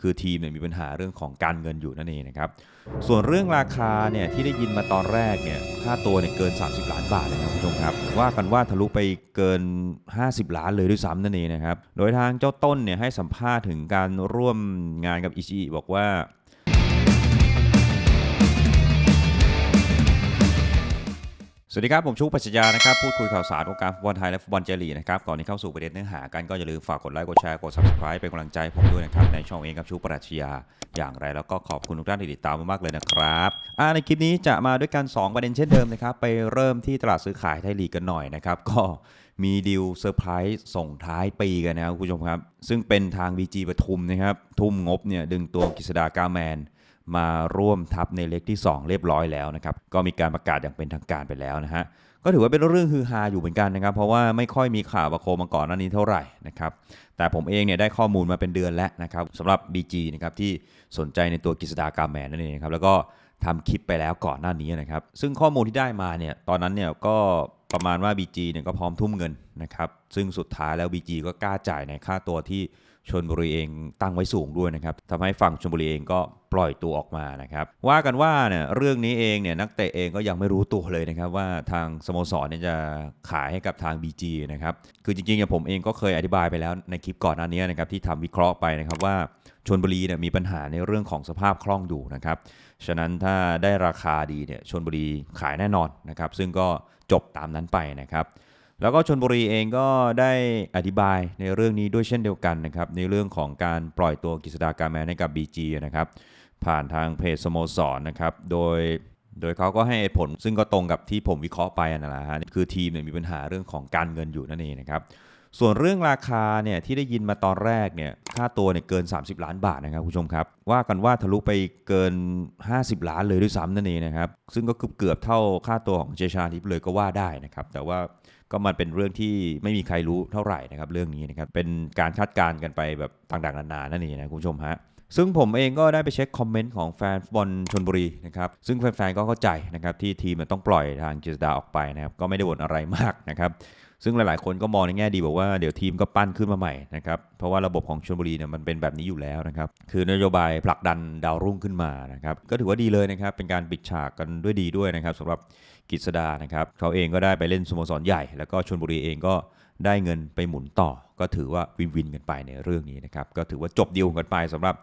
คือทีมเนี่ยมีปัญหาเรื่องของการเงินอยู่นั่นเองนะครับ ส่วนเรื่องราคาเนี่ยที่ได้ยินมาตอนแรกเนี่ยค่าตัวเนี่ยเกิน 30 ล้านบาทเลยนะคุณผู้ชมครับ ว่ากันว่าทะลุไปเกิน 50 ล้านเลยด้วยซ้ำนั่นเองนะครับ โดยทางเจ้าต้นเนี่ยให้สัมภาษณ์ถึงการร่วมงานกับอิชิบอกว่า วัสดีครับ ผมชูปัชญานะครับ พูดคุยข่าวสารวงการฟุตบอลไทยและฟุตบอลเจลีนะครับ ก่อนที่เข้าสู่ประเด็นเนื้อหากันก็อย่าลืมฝากกดไลค์ กดแชร์ กด subscribe เป็นกำลังใจผมด้วยนะครับ ในช่องเองกับชูปัชญา อย่างไรแล้วก็ขอบคุณทุกท่านที่ติดตามมากๆเลยนะครับในคลิปนี้จะมาด้วยกัน 2 ประเด็นเช่นเดิมนะครับ ไปเริ่มที่ตลาดซื้อขายไทยลีกกันหน่อยนะครับ ก็มีดีลเซอร์ไพรส์ส่งท้ายปีกันนะครับคุณผู้ชมครับ ซึ่งเป็นทาง BG ปทุมนะครับ ทุ่มงบเนี่ยดึงตัวกฤษดากาแมน มาร่วมทัพในเล็กที่ 2 เรียบร้อยแล้วนะครับ ก็มีการประกาศอย่างเป็นทางการไปแล้วนะฮะ ก็ถือว่าเป็นเรื่องฮือฮาอยู่เหมือนกันนะครับ เพราะว่าไม่ค่อยมีข่าวประโคมมาก่อนหน้านี้เท่าไหร่นะครับ แต่ผมเองเนี่ยได้ข้อมูลมาเป็นเดือนแล้วนะครับสำหรับ BG นะครับที่สนใจในตัวกฤษดากาแมนนั่นเองครับ แล้วก็ทำคลิปไปแล้วก่อนหน้านี้นะครับ ซึ่งข้อมูลที่ได้มาเนี่ย ตอนนั้นเนี่ยก็ประมาณว่า BG เนี่ยก็พร้อมทุ่มเงินนะครับ ซึ่งสุดท้ายแล้ว BG ก็กล้าจ่ายในค่าตัวที่ ชนบุรีเองตั้งไว้สูงด้วยนะครับทำให้ฝั่งชนบุรีเองก็ปล่อยตัวออกมานะครับ ว่ากันว่าเนี่ยเรื่องนี้เองเนี่ยนักเตะเองก็ยังไม่รู้ตัวเลยนะครับว่าทางสโมสรเนี่ยจะขายให้กับทาง BG นะครับ คือจริงๆเนี่ยผมเองก็เคยอธิบายไปแล้วในคลิปก่อนหน้านี้นะครับที่ทำวิเคราะห์ไปนะครับว่าชนบุรีเนี่ยมีปัญหาในเรื่องของสภาพคล่องอยู่นะครับ ฉะนั้นถ้าได้ราคาดีเนี่ยชนบุรีขายแน่นอนนะครับ ซึ่งก็จบตามนั้นไปนะครับ แล้วก็ชนบุรีเองก็ได้อธิบายในเรื่องนี้ด้วยเช่นเดียวกันนะครับในเรื่องของการปล่อยตัวกฤษดากาแมนให้กับ BG นะครับผ่านทางเพจสโมสรนะครับโดยโดยเขาก็ให้ผลซึ่งก็ตรงกับที่ผมวิเคราะห์ไปนั่นแหละฮะคือทีมเนี่ยมีปัญหาเรื่องของการเงินอยู่นั่นเองนะครับ ส่วนเรื่องราคาเนี่ยที่ได้ยินมาตอนแรกเนี่ยค่าตัวเนี่ยเกิน 30 ล้านบาทนะครับคุณผู้ชมครับ ว่ากันว่าทะลุไปเกิน 50 ล้านเลยด้วยซ้ำนั่นเองนะครับ ซึ่งก็เกือบเท่าค่าตัวของเจชาทิพย์เลยก็ว่าได้นะครับ แต่ว่าก็มันเป็นเรื่องที่ไม่มีใครรู้เท่าไหร่นะครับเรื่องนี้นะครับเป็นการคาดการณ์กันไปแบบต่างๆนานานั่นเองนะคุณผู้ชมฮะซึ่งผมเองก็ได้ไปเช็คคอมเมนต์ของแฟนฟุตบอลชนบุรีนะครับซึ่งแฟนๆก็เข้าใจนะครับที่ทีมมันต้องปล่อยทางกฤษดาออกไปนะครับก็ไม่ได้บ่นอะไรมากนะครับ ซึ่งหลายๆ คนก็มองในแง่ดีบอกว่าเดี๋ยวทีมก็ปั้นขึ้นมาใหม่นะครับเพราะว่าระบบของชลบุรีเนี่ยมันเป็นแบบนี้อยู่แล้วนะครับคือนโยบายผลักดันดาวรุ่งขึ้นมานะครับก็ถือว่าดีเลยนะครับเป็นการปิดฉากกันด้วยดีด้วยนะครับสำหรับ กฤษดานะครับเขาเองก็ได้ไปเล่นสโมสรใหญ่ แล้วก็ชนบุรีเองก็ได้เงินไปหมุนต่อ ก็ถือว่าวินวินกันไปในเรื่องนี้นะครับก็ถือว่าจบดีลกันไปสำหรับ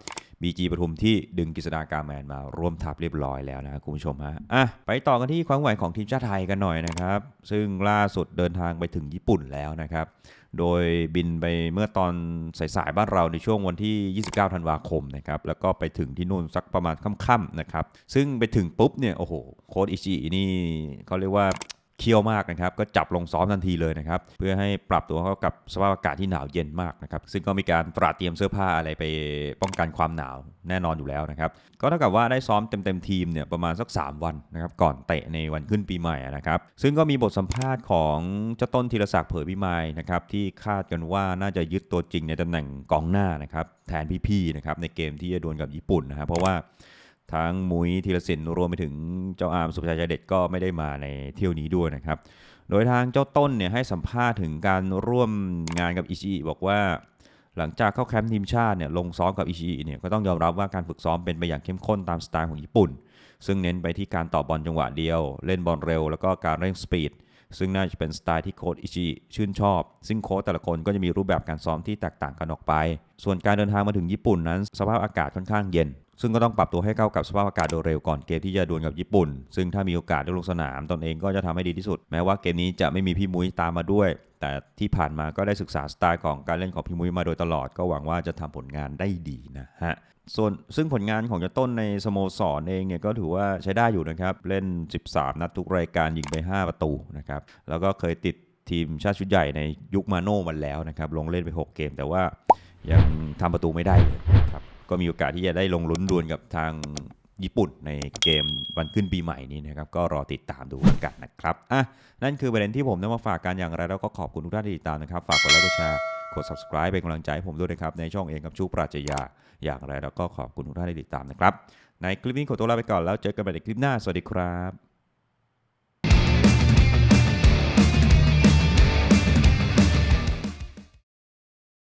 BG ปทุมที่ดึงกฤษดากาแมนมาร่วมทัพเรียบร้อยแล้วนะค,คุณผู้ชมฮะอะไปต่อกันที่ความไหวของทีมชาติไทยกันหน่อยนะครับ ซึ่งล่าสุดเดินทางไปถึงญี่ปุ่นแล้วนะครับ โดยบินไปเมื่อตอนสายๆบ้านเราในช่วงวันที่ 29 ธันวาคมนะครับแล้วก็ไปถึงที่นู่นสักประมาณค่ำๆนะครับซึ่งไปถึงปุ๊บเนี่ยโอ้โหโค้ดอิชินี่เขาเรียกว่า เคี่ยวมากนะครับ ก็จับลงซ้อมทันทีเลยนะครับ เพื่อให้ปรับตัวเข้ากับสภาพอากาศที่หนาวเย็นมากนะครับ ซึ่งก็มีการตระเตรียมเสื้อผ้าอะไรไปป้องกันความหนาวแน่นอนอยู่แล้วนะครับ ก็เท่ากับว่าได้ซ้อมเต็มๆทีมเนี่ยประมาณสัก 3 วันนะครับ ก่อนเตะในวันขึ้นปีใหม่นะครับ ซึ่งก็มีบทสัมภาษณ์ของเจ้าต้นธีรศักดิ์เผยพิมายนะครับที่คาดกันว่าน่าจะยึดตัวจริงในตำแหน่งกองหน้านะครับแทนพี่ๆนะครับในเกมที่จะดวลกับญี่ปุ่นนะครับเพราะว่าทั้งมุ้ยธีรศิลป์รวมไปถึง เจ้าอาร์มสุภาชัยใจเด็ดก็ไม่ได้มาในเที่ยวนี้ด้วยนะครับ โดยทางเจ้าต้นเนี่ยให้สัมภาษณ์ถึงการร่วมงานกับอิชิบอกว่า หลังจากเข้าแคมป์ทีมชาติเนี่ยลงซ้อมกับอิชิเนี่ยก็ต้องยอมรับว่าการฝึกซ้อมเป็นไปอย่างเข้มข้นตามสไตล์ของญี่ปุ่น ซึ่งเน้นไปที่การต่อบอลจังหวะเดียว เล่นบอลเร็ว แล้วก็การเร่งสปีดซึ่งน่าจะเป็นสไตล์ที่โค้ชอิชิชื่นชอบ ซึ่งโค้ชแต่ละคนก็จะมีรูปแบบการซ้อมที่แตกต่างกันออกไป ส่วนการเดินทางมาถึงญี่ปุ่นนั้น สภาพอากาศค่อนข้างเย็น ซึ่งก็ต้องปรับตัวให้เข้ากับสภาพอากาศโดยเร็วก่อนเกมที่จะดวลกับญี่ปุ่น ซึ่งถ้ามีโอกาสได้ลงสนามตนเองก็จะทำให้ดีที่สุด แม้ว่าเกมนี้จะไม่มีพี่มุ้ยตามมาด้วย แต่ที่ผ่านมาก็ได้ศึกษาสไตล์ของการเล่นของพี่มุ้ยมาโดยตลอด ก็หวังว่าจะทำผลงานได้ดีนะฮะส่วนซึ่งผลงานของเจ้าต้นในสโมสรเองเนี่ยก็ถือว่าใช้ได้อยู่นะครับ เล่น 13 นัดทุกรายการยิงไป 5 ประตูนะครับแล้วก็เคยติดทีมชาติชุดใหญ่ในยุคมาโน่มันแล้วนะครับลงเล่นไป 6 เกม แต่ว่ายังทำประตูไม่ได้เลย ก็มีโอกาสที่จะได้ลงลุ้นดวลกับทางญี่ปุ่นในเกมวันขึ้นปีใหม่นี้นะครับ ก็รอติดตามดูกันนะครับอะนั่นคือประเด็นที่ผมนำมาฝากกันอย่างไร แล้วก็ขอบคุณทุกท่านที่ติดตามนะครับ ฝากกดไลค์กดแชร์กด subscribe เป็นกำลังใจให้ผมด้วยนะครับ ในช่องเองกับชูปราชญาอย่างไร แล้วก็ขอบคุณทุกท่านที่ติดตามนะครับ ในคลิปนี้ขอตัวลาไปก่อนแล้วเจอกันใหม่ในคลิปหน้าสวัสดีครับ